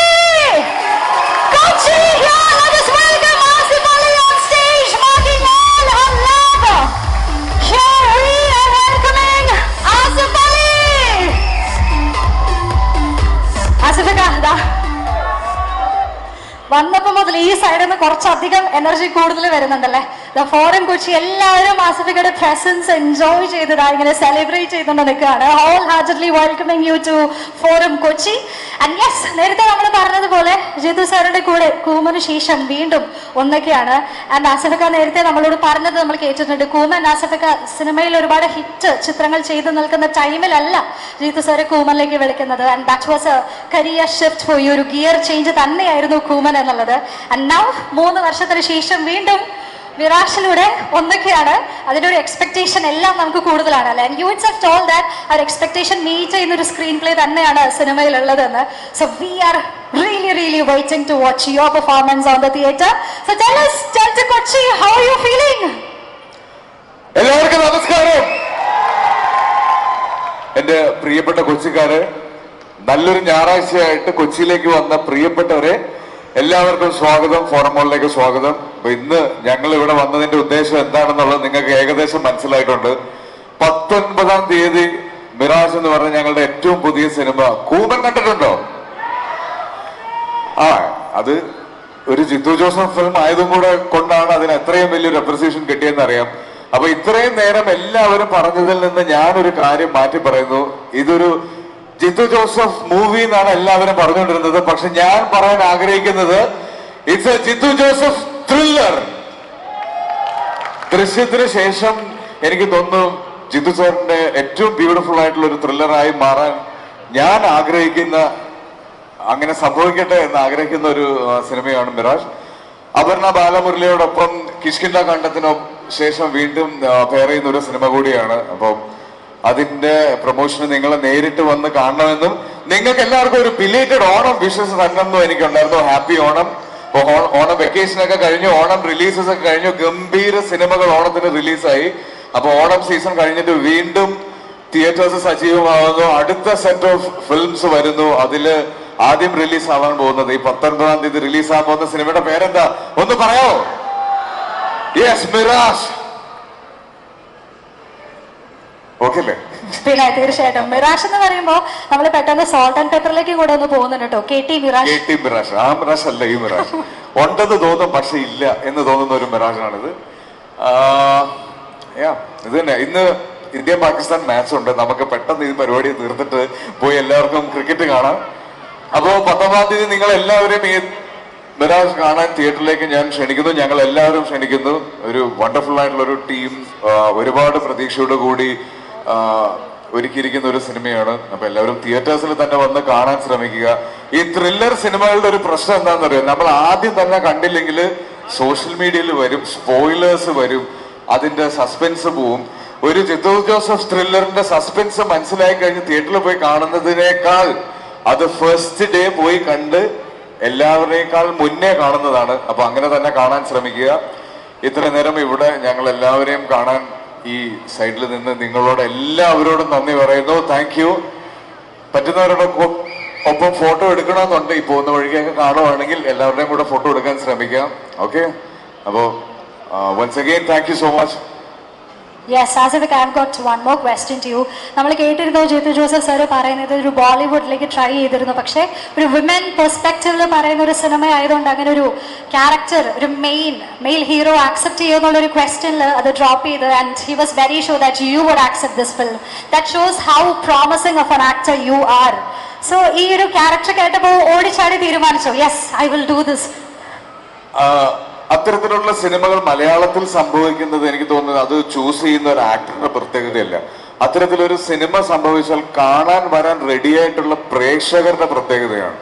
let us welcome Asif Ali on stage, marking all our love. Here we are welcoming Asif Ali. Asif ka, da. വന്നപ്പോ മുതൽ ഈ സൈഡിൽ നിന്ന് കുറച്ചധികം എനർജി കൂടുതൽ വരുന്നുണ്ടല്ലേ ഫോറിൻ കൊച്ചി എല്ലാവരും ആസിഫിക്കയുടെ പ്രസൻസ് എൻജോയ് ചെയ്തതാ ഇങ്ങനെ സെലിബ്രേറ്റ് ചെയ്തുകൊണ്ട് നിൽക്കുകയാണ് wholeheartedly welcoming you to Forum Kochi and yes നേരത്തെ നമ്മൾ പറഞ്ഞതുപോലെ ജിതു സാറിന്റെ കൂടെ കൂമന് ശേഷം വീണ്ടും ഒന്നൊക്കെയാണ് ആൻഡ് ആസിഫക്ക നേരത്തെ നമ്മളോട് പറഞ്ഞത് നമ്മൾ കേട്ടിട്ടുണ്ട് കൂമൻ ആസിഫക്ക സിനിമയിൽ ഒരുപാട് ഹിറ്റ് ചിത്രങ്ങൾ ചെയ്തു നിൽക്കുന്ന ടൈമിലല്ല ജിതു സാറെ കൂമനിലേക്ക് വിളിക്കുന്നത് and that was a career shift for ഒരു ഗിയർ ചേഞ്ച് തന്നെയായിരുന്നു കൂമൻ എന്നുള്ളത്. ആൻഡ് നൗ മൂന്ന് വർഷത്തിന് ശേഷം വീണ്ടും വിറാഷിലൂടെ ഒന്നൊക്കെയാണ് അതിന്റെ ഒരു എക്സ്പെക്ടേഷൻ എല്ലാം നമുക്ക് കൂടുതലാണ് അല്ലെ? You it's have told that our expectation meet ചെയ്യുന്ന ഒരു സ്ക്രീൻ പ്ലേ തന്നെയാണ് സിനിമയിലുള്ളതെന്ന്. So we are really really waiting to watch your performance on the theatre so tell us tell to Kochi how you feeling എല്ലാവർക്കും നമസ്കാരം. എന്റെ പ്രിയപ്പെട്ട കൊച്ചിക്കാരെ നല്ലൊരു ഞായറാഴ്ചയായിട്ട് കൊച്ചിയിലേക്ക് വന്ന പ്രിയപ്പെട്ടവരെ എല്ലാവർക്കും സ്വാഗതം. ഫോറമോളിലേക്ക് സ്വാഗതം. അപ്പൊ ഇന്ന് ഞങ്ങൾ ഇവിടെ വന്നതിന്റെ ഉദ്ദേശം എന്താണെന്നുള്ളത് നിങ്ങൾക്ക് ഏകദേശം മനസ്സിലായിട്ടുണ്ട്. പത്തൊൻപതാം തീയതി മിറാജ് എന്ന് പറഞ്ഞ ഞങ്ങളുടെ ഏറ്റവും പുതിയ സിനിമ കൂമൻ കണ്ടിട്ടുണ്ടോ? ആ അത് ഒരു ജിത്തു ജോസഫ് ഫിലിം ആയതും കൂടെ കൊണ്ടാണ് അതിന് എത്രയും വലിയൊരു അപ്രിസിയേഷൻ കിട്ടിയെന്ന് അറിയാം. അപ്പൊ ഇത്രയും നേരം എല്ലാവരും പറഞ്ഞതിൽ നിന്ന് ഞാനൊരു കാര്യം മാറ്റി പറയുന്നു. ഇതൊരു ജിത്തു ജോസഫ് മൂവി എന്നാണ് എല്ലാവരും പറഞ്ഞുകൊണ്ടിരുന്നത്. പക്ഷെ ഞാൻ പറയാൻ ആഗ്രഹിക്കുന്നത് it's a Jeethu Joseph thriller ദൃശ്യത്തിന് ശേഷം എനിക്ക് തോന്നുന്നു ജിത്തു സാറിന്റെ ഏറ്റവും ബ്യൂട്ടിഫുൾ ആയിട്ടുള്ള ഒരു ത്രില്ലറായി മാറാൻ ഞാൻ ആഗ്രഹിക്കുന്ന അങ്ങനെ സംഭവിക്കട്ടെ എന്ന് ആഗ്രഹിക്കുന്ന ഒരു സിനിമയാണ് മിറാജ്. അപർണ ബാലമുരളിയോടൊപ്പം കിഷ്കിന്ദ കണ്ടത്തിനും ശേഷം വീണ്ടും പെയർ ചെയ്യുന്ന ഒരു സിനിമ കൂടിയാണ്. അപ്പം അതിന്റെ പ്രൊമോഷന് നിങ്ങൾ നേരിട്ട് വന്ന് കാണണമെന്നും നിങ്ങൾക്ക് എല്ലാവർക്കും ഒരു ബിലേറ്റഡ് ഓണം വിഷസ് തന്നെന്നും എനിക്കുണ്ടായിരുന്നു. ഹാപ്പി ഓണം. ഓണം വെക്കേഷൻ ഒക്കെ കഴിഞ്ഞു ഓണം റിലീസസ് ഒക്കെ കഴിഞ്ഞു. ഗംഭീര സിനിമകൾ ഓണത്തിന് റിലീസായി അപ്പൊ ഓണം സീസൺ കഴിഞ്ഞിട്ട് വീണ്ടും തിയേറ്റേഴ്സ് സജീവമാവുന്നു. അടുത്ത സെറ്റ് ഓഫ് ഫിലിംസ് വരുന്നു. അതിൽ ആദ്യം റിലീസ് ആവാൻ പോകുന്നത്. ഈ പത്തൊൻപതാം തീയതി റിലീസ് ആവാൻ പോകുന്ന സിനിമയുടെ പേരെന്താ? ഒന്ന് പറയാമോ യെസ് അല്ലേ പിന്നെ തീർച്ചയായിട്ടും. മിറാഷ് എന്ന് പറയുമ്പോ നമ്മൾ പെട്ടെന്ന് സോൾട്ട് ആൻഡ് പെപ്പറിലേക്ക് കൂടെ ഒന്ന് പോകുന്നുണ്ട് കേട്ടോ. K T K Mirage T Mirage. ആ മിറാഷ് അല്ല ഈ മിറാഷ്. ഉണ്ടെന്ന് തോന്നും പക്ഷെ ഇല്ല എന്ന് തോന്നുന്ന ഒരു മിറാഷാണിത്. ഇത് തന്നെ. ഇന്ന് ഇന്ത്യ പാകിസ്ഥാൻ മാച്ച് ഉണ്ട്. നമുക്ക് പെട്ടെന്ന് ഈ പരിപാടി തീർത്തിട്ട് പോയി എല്ലാവർക്കും ക്രിക്കറ്റ് കാണാം. അപ്പോ പത്തൊമ്പതാം തീയതി നിങ്ങൾ എല്ലാവരും ഈ മിറാജ് കാണാൻ തിയേറ്ററിലേക്ക് ഞാൻ ക്ഷണിക്കുന്നു. ഞങ്ങൾ എല്ലാവരും ക്ഷണിക്കുന്നു. ഒരു വണ്ടർഫുൾ ആയിട്ടുള്ള ഒരു ടീം ഒരുപാട് പ്രതീക്ഷയോട് കൂടി ഒരുക്കിയിരിക്കുന്ന ഒരു സിനിമയാണ്. അപ്പൊ എല്ലാവരും തിയേറ്റേഴ്സിൽ തന്നെ വന്ന് കാണാൻ ശ്രമിക്കുക. ഈ ത്രില്ലർ സിനിമകളുടെ ഒരു പ്രശ്നം എന്താണെന്ന് അറിയാം നമ്മൾ ആദ്യം തന്നെ കണ്ടില്ലെങ്കിൽ സോഷ്യൽ മീഡിയയിൽ വരും സ്പോയിലേഴ്സ് വരും അതിന്റെ സസ്പെൻസ് പോവും. ഒരു ജിത്തു ജോസഫ് ത്രില്ലറിന്റെ സസ്പെൻസ് മനസ്സിലായി കഴിഞ്ഞ് തിയേറ്ററിൽ പോയി കാണുന്നതിനേക്കാൾ അത് ഫസ്റ്റ് ഡേ പോയി കണ്ട് എല്ലാവരേക്കാൾ മുന്നേ കാണുന്നതാണ്. അപ്പൊ അങ്ങനെ തന്നെ കാണാൻ ശ്രമിക്കുക. ഇത്ര നേരം ഇവിടെ ഞങ്ങൾ എല്ലാവരെയും കാണാൻ ഈ സൈഡിൽ നിന്ന് നിങ്ങളോട് എല്ലാവരോടും നന്ദി പറയുന്നു. താങ്ക് യു പറ്റുന്നവരുടെ ഒപ്പം ഫോട്ടോ എടുക്കണമെന്നുണ്ട്. ഈ പോകുന്ന വഴിക്കൊക്കെ കാണുവാണെങ്കിൽ എല്ലാവരുടെയും കൂടെ ഫോട്ടോ എടുക്കാൻ ശ്രമിക്കാം. ഓക്കെ അപ്പോൾ once again thank you so much yes as a I got one more question to you നമ്മൾ കേട്ടിരുന്നു ജിത്തു ജോസഫ് സാർ പറയുന്നത് ഒരു ബോളിവുഡിലേക്ക് ട്രൈ ചെയ്തിരുന്നു. പക്ഷേ ഒരു വിമൻ പെർസ്പെക്റ്റീവിൽ പറയുന്ന ഒരു സിനിമ ആയതുകൊണ്ട് അങ്ങനെ ഒരു ക്യാരക്ടർ ഒരു മെയിൻ മെയിൽ ഹീറോ ആക്സെപ്റ്റ് ചെയ്യുമെന്നുള്ള ഒരു ക്വസ്റ്റ്യനിൽ അത് ഡ്രോപ്പ് ചെയ്ത് and he was very sure that you would accept this film that shows how promising of an actor you are so ഈ ഒരു ക്യാരക്ടർ കേട്ടപ്പോൾ ഓടിച്ചാടി തീരുമാനിച്ചു? Yes I will do this അത്തരത്തിലുള്ള സിനിമകൾ മലയാളത്തിൽ സംഭവിക്കുന്നത് എനിക്ക് തോന്നുന്നത് അത് ചൂസ് ചെയ്യുന്ന ഒരു ആക്ടറുടെ പ്രത്യേകതയല്ല. അത്തരത്തിലൊരു സിനിമ സംഭവിച്ചാൽ കാണാൻ വരാൻ റെഡിയായിട്ടുള്ള പ്രേക്ഷകരുടെ പ്രത്യേകതയാണ്.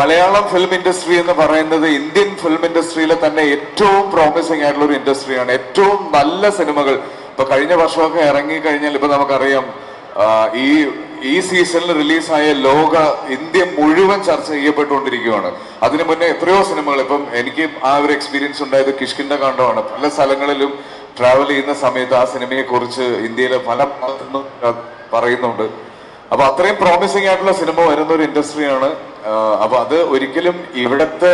മലയാളം ഫിലിം ഇൻഡസ്ട്രി എന്ന് പറയുന്നത് ഇന്ത്യൻ ഫിലിം ഇൻഡസ്ട്രിയിലെ തന്നെ ഏറ്റവും പ്രോമിസിംഗ് ആയിട്ടുള്ള ഒരു ഇൻഡസ്ട്രിയാണ് ഏറ്റവും നല്ല സിനിമകൾ. ഇപ്പൊ കഴിഞ്ഞ വർഷമൊക്കെ ഇറങ്ങി കഴിഞ്ഞാൽ ഇപ്പൊ നമുക്കറിയാം ഈ ഈ സീസണിൽ റിലീസായ ലോക ഇന്ത്യ മുഴുവൻ ചർച്ച ചെയ്യപ്പെട്ടുകൊണ്ടിരിക്കുകയാണ്. അതിനു മുന്നേ എത്രയോ സിനിമകൾ ഇപ്പം എനിക്ക് ആ ഒരു എക്സ്പീരിയൻസ് ഉണ്ടായത് കിഷ്കിന്റെ കാണ്ടമാണ് പല സ്ഥലങ്ങളിലും ട്രാവൽ ചെയ്യുന്ന സമയത്ത് ആ സിനിമയെ കുറിച്ച് ഇന്ത്യയിലെ പല പറയുന്നുണ്ട്. അപ്പൊ അത്രയും പ്രോമിസിംഗ് ആയിട്ടുള്ള സിനിമ വരുന്ന ഒരു ഇൻഡസ്ട്രിയാണ്. അപ്പൊ അത് ഒരിക്കലും ഇവിടത്തെ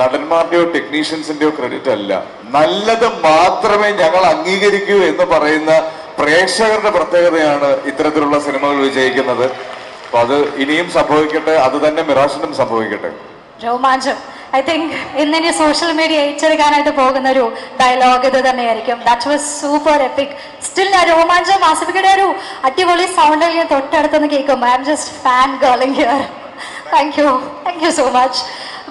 നടന്മാരുടെയോ ടെക്നീഷ്യൻസിന്റെയോ ക്രെഡിറ്റ് അല്ല. നല്ലത് മാത്രമേ ഞങ്ങൾ അംഗീകരിക്കൂ എന്ന് പറയുന്ന പ്രേക്ഷകരുടെ പ്രത്യേകതയാണ് ഇത്തരത്തിലുള്ള സിനിമകൾ വിജയിക്കുന്നത്. അപ്പൊ അത് ഇനിയും സംഭവിക്കട്ടെ അത് തന്നെ മിറാഷിനും സംഭവിക്കട്ടെ. രോമാഞ്ചം. ഐ തിങ്ക് ഇന്നിനി സോഷ്യൽ മീഡിയ ഏറ്റെടുക്കാനായിട്ട് പോകുന്ന ഒരു ഡയലോഗ് ഇത് തന്നെയായിരിക്കും. That was super epic still ആ രോമാഞ്ചം ആസിഫിക്കയുടെ ഒരു അടിപൊളി സൗണ്ട് ഞാൻ തൊട്ടടുത്തുനിന്ന് കേൾക്കും I'm just fan girling here thank you thank you so much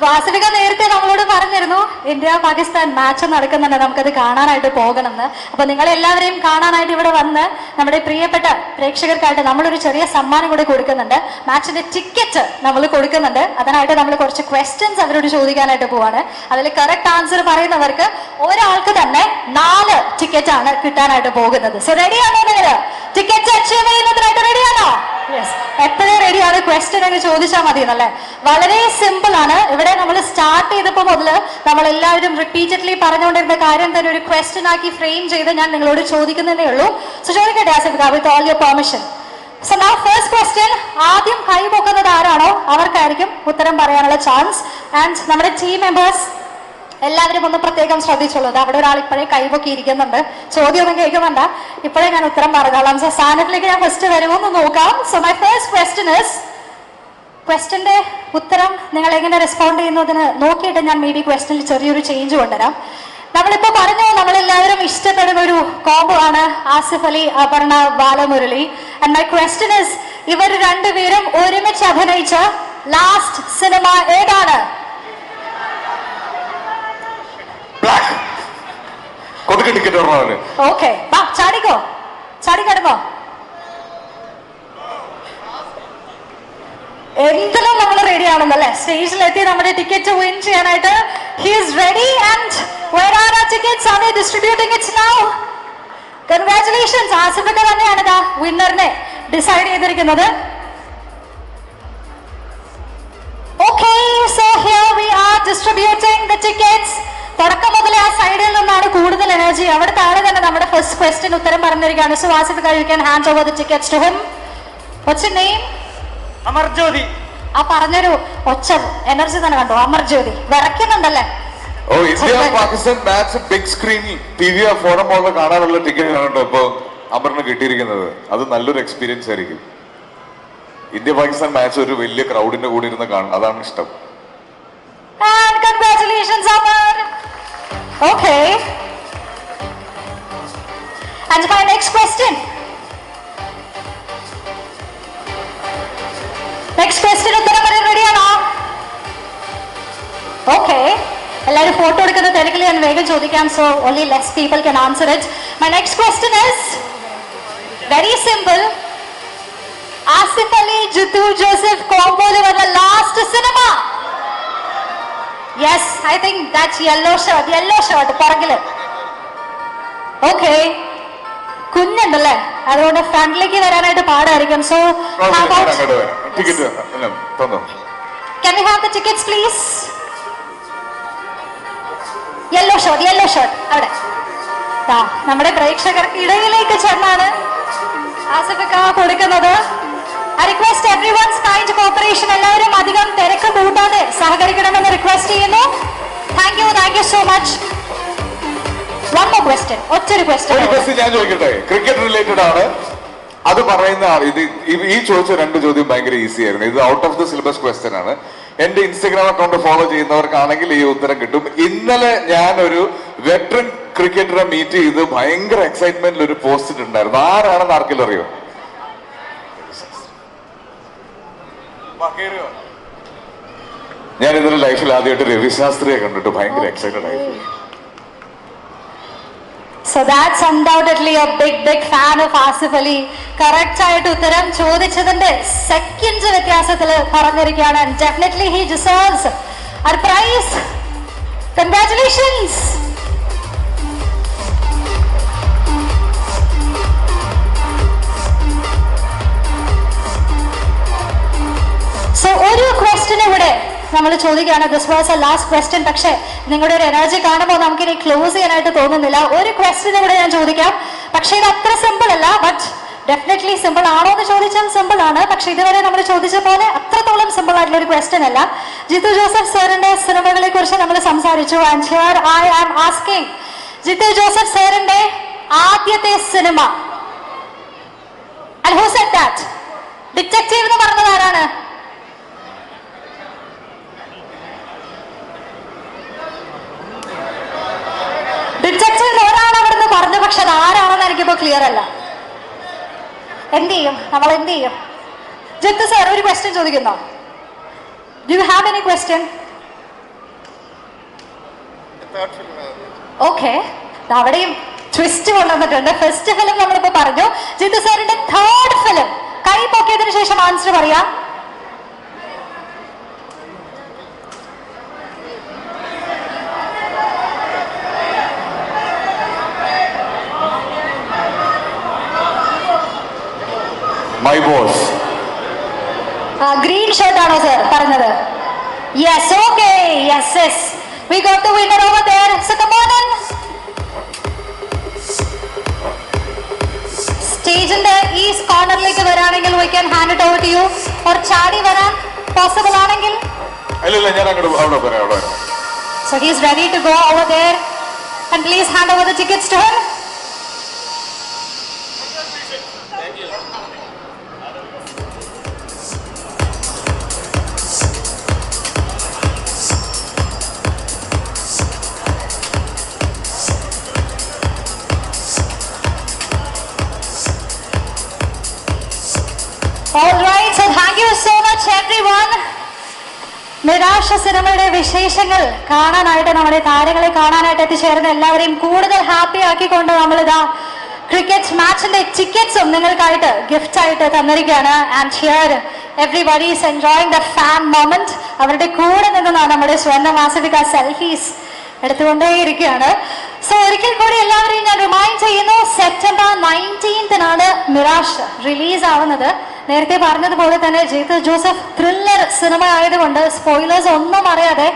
Vasavika നേരത്തെ നമ്മളോട് പറഞ്ഞിരുന്നു ഇന്ത്യ പാകിസ്ഥാൻ മാച്ച് നടക്കുന്നുണ്ട് നമുക്കത് കാണാനായിട്ട് പോകണമെന്ന്. അപ്പൊ നിങ്ങൾ എല്ലാവരെയും കാണാനായിട്ട് ഇവിടെ വന്ന് നമ്മുടെ പ്രിയപ്പെട്ട പ്രേക്ഷകർക്കായിട്ട് നമ്മളൊരു ചെറിയ സമ്മാനം കൂടി കൊടുക്കുന്നുണ്ട്. മാച്ചിന്റെ ടിക്കറ്റ് നമ്മൾ കൊടുക്കുന്നുണ്ട്. അതിനായിട്ട് നമ്മൾ കുറച്ച് ക്വസ്റ്റ്യൻസ് അവരോട് ചോദിക്കാനായിട്ട് പോവാണ്. അതിൽ കറക്റ്റ് ആൻസർ പറയുന്നവർക്ക് ഒരാൾക്ക് തന്നെ നാല് ടിക്കറ്റ് ആണ് കിട്ടാനായിട്ട് പോകുന്നത്. സോ റെഡിയാണോ നിങ്ങൾ? ടിക്കറ്റ് അച്ചീവ് ചെയ്യുന്നതിനായിട്ട് റെഡിയാണോ യെസ് എപ്പോഴും റെഡിയാണ് ക്വസ്റ്റ്യൻ അങ്ങ് ചോദിച്ചാൽ മതി എന്നല്ലേ വളരെ സിമ്പിൾ ആണ്. ഇവിടെ നമ്മൾ സ്റ്റാർട്ട് ചെയ്തപ്പോൾ മുതൽ നമ്മൾ എല്ലാവരും റിപ്പീറ്റഡ്ലി പറഞ്ഞുകൊണ്ടിരുന്ന കാര്യം തന്നെ ഒരു ക്വസ്റ്റ്യൻ ആക്കി ഫ്രെയിം ചെയ്ത് ഞാൻ നിങ്ങളോട് ചോദിക്കുന്നതേ ഉള്ളൂ. സോ ചോദിക്കട്ടെ Asif with all your permission so നാ ഫസ്റ്റ് ക്വസ്റ്റ്യൻ ആദ്യം കൈ പൊക്കുന്നത് ആരാണോ? അവർക്കായിരിക്കും ഉത്തരം പറയാനുള്ള ചാൻസ് ആൻഡ് നമ്മുടെ ടീം മെമ്പേഴ്സ് എല്ലാവരും ഒന്ന് പ്രത്യേകം ശ്രദ്ധിച്ചോളൂ. അവിടെ ഒരാൾ ഇപ്പോഴേ കൈപൊക്കി ഇരിക്കുന്നുണ്ട്. ചോദ്യമൊന്നും കേൾക്കുന്നുണ്ട് ഇപ്പോഴേ ഞാൻ ഉത്തരം പറഞ്ഞോളാം. സോ സാധനത്തിലേക്ക് ഞാൻ ഫസ്റ്റ് വരുമോ എന്ന് നോക്കാം. So my first question is ക്വസ്റ്റ്യന്റെ ഉത്തരം നിങ്ങൾ എങ്ങനെ റെസ്പോണ്ട് ചെയ്യുന്നതിന് നോക്കിയിട്ട് ഞാൻ മേ ബി ക്വസ്റ്റ്യനിൽ ചെറിയൊരു ചേഞ്ച് കൊണ്ടുവരാം. നമ്മളിപ്പോ പറഞ്ഞു നമ്മളെല്ലാവരും ഇഷ്ടപ്പെടുന്ന ഒരു കോംബോ ആണ് Asif Ali Aparna Balamurali. And my question is ഇവർ രണ്ടുപേരും ഒരുമിച്ച് അഭിനയിച്ച ലാസ്റ്റ് സിനിമ ഏതാണ്? ബ്ലാക്ക് കൊതുക് ടിക്കറ്റ് പറഞ്ഞവര് ഓക്കെ വാ ചാടിക്കോ. ചാടി കടമോ എന്തിനും നമ്മൾ റെഡി ആണെന്നല്ലേ? സ്റ്റേജിലെത്തി നമ്മുടെ ടിക്കറ്റ് വിൻ ചെയ്യാനായിട്ട്. He is ready and where are our tickets are they it's now congratulations ആസിഫിന്റെ തന്നെയാണ് ഇതാ വിന്നറിനെ ഡിസൈഡ് ചെയ്തിരിക്കുന്നത്. Okay so here we are distributing the tickets തുടക്കം മുതൽ ആ സൈഡിൽ നിന്നാണ് കൂടുതൽ എനർജി അവിടുത്തെ ആൾ തന്നെ നമ്മുടെ ഫസ്റ്റ് ക്വസ്റ്റ്യൻ ഉത്തരം പറഞ്ഞിരിക്കുകയാണ്. സോ കഴിക്കാൻ you can hand over the tickets to him what's name Amarjyothi ആ പറഞ്ഞൊരു ഒച്ച എനർജി തന്നെ കണ്ടു? അമർജ്യോതി വിറയ്ക്കുന്നുണ്ടല്ലേ? ഓ ഇന്ത്യ പാകിസ്ഥാൻ മാച്ച് ബിഗ് സ്ക്രീനിൽ ടി വി ഫോറം പോലെ കാണാനുള്ള ടിക്കറ്റ് ആണോ ഇപ്പോ ഇപ്പൊ അമറിന് കിട്ടിയിരിക്കുന്നത്. അത് നല്ലൊരു എക്സ്പീരിയൻസ് ആയിരിക്കും. ഇന്ത്യ പാകിസ്ഥാൻ മാച്ച് ഒരു വലിയ ക്രൗഡിന്റെ കൂടെ ഇരുന്ന് കാണും. അതാണ് ഇഷ്ടം. And congratulations, Amar. Okay. And my next question. Next question ഉത്തരം പറയാൻ റെഡിയാണോ ഓക്കെ എല്ലാവരും ഫോട്ടോ എടുക്കുന്ന തിരക്കിൽ ഞാൻ വേഗം ചോദിക്കാം. So only less people can answer it my next question is very simple Asif Ali Jeethu Joseph കോംബോയിൽ വന്ന last cinema yes I think that's yellow shirt yellow shirt പുറകിൽ. ഓക്കെ കുഞ്ഞുണ്ടല്ലേ? അതുകൊണ്ട് ഫ്രണ്ടിലേക്ക് വരാനായിട്ട് പാടായിരിക്കും. So can you have the Can we have the tickets, please? Yellow shirt yellow shirt അവിടെ. നമ്മുടെ പ്രേക്ഷകർ ഇടയിലേക്ക് ചെന്നാണ്. ആസിഫിക്ക കൊടുക്കുന്നത്. I request everyone's kind cooperation എല്ലാവരും അധികം തിരക്ക് കൂട്ടാതെ സഹകരിക്കണമെന്ന് റിക്വസ്റ്റ് ചെയ്യുന്നു. Thank you thank you so much one more question ഒറ്റൊരു ക്വസ്റ്റ്യൻ ക്വസ്റ്റ്യൻ ഞാൻ ക്രിക്കറ്റ് റിലേറ്റഡ് ആണ്. അത് പറയുന്ന ആൾ ഇത് ഈ ചോദിച്ച രണ്ട് ചോദ്യം ഭയങ്കര ഈസി ആയിരുന്നു. ഇത് out of the syllabus question ആണ്. എന്റെ ഇൻസ്റ്റഗ്രാം അക്കൗണ്ട് ഫോളോ ചെയ്യുന്നവർക്കാണെങ്കിൽ ഈ ഉത്തരം കിട്ടും. ഇന്നലെ ഞാൻ ഒരു വെറ്ററൻ ക്രിക്കറ്ററെ മീറ്റ് ചെയ്ത് ഭയങ്കര എക്സൈറ്റ്മെന്റിൽ ഒരു പോസ്റ്റ് ഇട്ടുണ്ടായിരുന്നു ആരാണെന്ന് ആർക്കെങ്കിലും അറിയോ? ഞാൻ ഇതിന് ലൈഫിൽ ആദ്യമായിട്ട് രവിശാസ്ത്രിയെ കണ്ടിട്ട് ഭയങ്കര എക്സൈറ്റഡ് ആയി. So that's undoubtedly a big big fan of Asif Ali correct ആയിട്ട് ഉത്തരം ചോദിച്ചതിന്റെ സെക്കൻഡ്സ് വ്യത്യാസത്തിൽ പറഞ്ഞിരിക്കുകയാണ്. Definitely he deserves prize congratulations so ഒരു ക്വസ്റ്റ്യൻ ഇവിടെ നമ്മൾ ചോദിക്കുകയാണ്. This was a last question പക്ഷേ നിങ്ങളുടെ ഒരു എനർജി കാണുമ്പോൾ നമുക്ക് ഇനി ക്ലോസ് ചെയ്യാനായിട്ട് തോന്നുന്നില്ല. ഒരു ക്വസ്റ്റ്യൻ ഇവിടെ ഞാൻ ചോദിക്കാം. പക്ഷേ ഇത് അത്ര സിമ്പിൾ അല്ല ബട്ട് ഡെഫിനറ്റ്ലി സിമ്പിൾ ആണോ എന്ന് ചോദിച്ചാൽ സിമ്പിൾ ആണ്. പക്ഷെ ഇതുവരെ നമ്മൾ ചോദിച്ച പോലെ അത്രത്തോളം സിമ്പിൾ ആയിട്ടുള്ള ഒരു ക്വസ്റ്റ്യൻ അല്ല. ജിത്തു ജോസഫ് സാറിന്റെ സിനിമകളെ കുറിച്ച് നമ്മൾ സംസാരിച്ചു. And here I am asking Jeethu Joseph സാറിന്റെ ആദ്യത്തെ സിനിമ. ഹു ദാറ്റ് ഡിറ്റക്റ്റീവ് എന്ന് പറഞ്ഞത് ആരാണ് ഡിറ്റക്റ്റീവ് ഒരാൾ അവിടുന്ന് പറഞ്ഞു പക്ഷെ അത് ആരാണെന്ന് എനിക്കിപ്പോ ക്ലിയർ അല്ല. എന്ത് ചെയ്യും? നമ്മൾ എന്ത് ചെയ്യും? ജിത്ത് സാർ ഒരു question ചോദിക്കുന്നോ. Do you have any question okay അവിടെയും ട്വിസ്റ്റ് കൊണ്ടുവന്നിട്ടുണ്ട്. ഫസ്റ്റ് ഫിലിം നമ്മളിപ്പോ പറഞ്ഞു. ജിത്തു സാറിന്റെ തേർഡ് ഫിലിം കൈ പൊക്കിയതിനു ശേഷം ആൻസർ പറയാം മൈ ബോസ് ഗ്രീൻ ഷർട്ട് ആണോ സർ പറഞ്ഞത് yes okay yes yes we got the winner over there so come on സ്റ്റേജിന്റെ ഈ കോർണറിലേക്ക് വരാണെങ്കിൽ we can hand it over to you or ചാടി വരാൻ പോസിബിൾ ആണെങ്കിൽ. അല്ലല്ല ഞാൻ അങ്ങോട്ട് അവിടെ വരാം അവിടെ വരാം. So he's ready to go over there. And please hand over the tickets to him. നിരാശ സിനിമയുടെ വിശേഷങ്ങൾ കാണാനായിട്ട് നമ്മുടെ താരങ്ങളെ കാണാനായിട്ട് എത്തിച്ചേർന്ന എല്ലാവരെയും കൂടുതൽ ഹാപ്പി ആക്കിക്കൊണ്ട് നമ്മളിതാ ക്രിക്കറ്റ് മാച്ചിന്റെ ടിക്കറ്റ്സും നിങ്ങൾക്കായിട്ട് ഗിഫ്റ്റ് ആയിട്ട് തന്നിരിക്കുകയാണ്. And here everybody is enjoying the fan moment അവരുടെ കൂടെ നിന്നാണ് നമ്മുടെ സ്വന്തം ആസ്വദിക സെൽഫീസ് എടുത്തുകൊണ്ടേയിരിക്കുകയാണ്. സോ ഒരിക്കൽ കൂടി എല്ലാവരെയും ഞാൻ റിമൈൻഡ് ചെയ്യുന്നു സെപ്റ്റംബർ നയന്റീൻത്തിനാണ് മിറാഷ് റിലീസ് ആവുന്നത്. നേരത്തെ പറഞ്ഞതുപോലെ തന്നെ ജീത്ത് ജോസഫ് ത്രില്ലർ സിനിമ ആയതുകൊണ്ട് സ്പോയിലേഴ്സ് ഒന്നും അറിയാതെ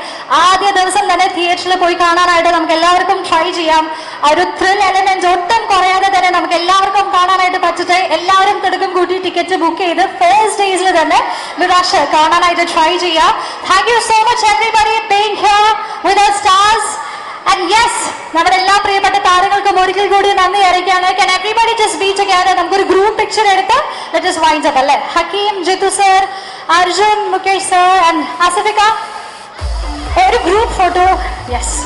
ആദ്യ ദിവസം തന്നെ തിയേറ്ററിൽ പോയി കാണാനായിട്ട് നമുക്ക് എല്ലാവർക്കും ട്രൈ ചെയ്യാം ഒരു ത്രിൽ എലമെന്റ് ഒട്ടും കുറയാതെ തന്നെ നമുക്ക് എല്ലാവർക്കും കാണാനായിട്ട് പറ്റട്ടെ. എല്ലാവരും തിടുക്കം കൂട്ടി ടിക്കറ്റ് ബുക്ക് ചെയ്ത് ഫസ്റ്റ് ഡേയ്സിൽ തന്നെ മിറാഷ് കാണാനായിട്ട് ട്രൈ ചെയ്യാം. Thank you so much everybody being here with stars and yes നമ്മുടെ എല്ലാ പ്രിയപ്പെട്ട താരങ്ങൾക്കും ഒരിക്കൽ കൂടി നന്ദി അറിയിക്കാണ് കൻ എവറിബഡി ജസ്റ്റ് ബീ ടുഗദർ നമുക്കൊരു ഗ്രൂപ്പ് പിക്ചർ എടുത്ത് ലെറ്റ് us വൈൻഡ് up അല്ലേ? Hakim Jithu sir Arjun Mukesh sir and ആസിഫിക ഒരു ഗ്രൂപ്പ് ഫോട്ടോ യെസ്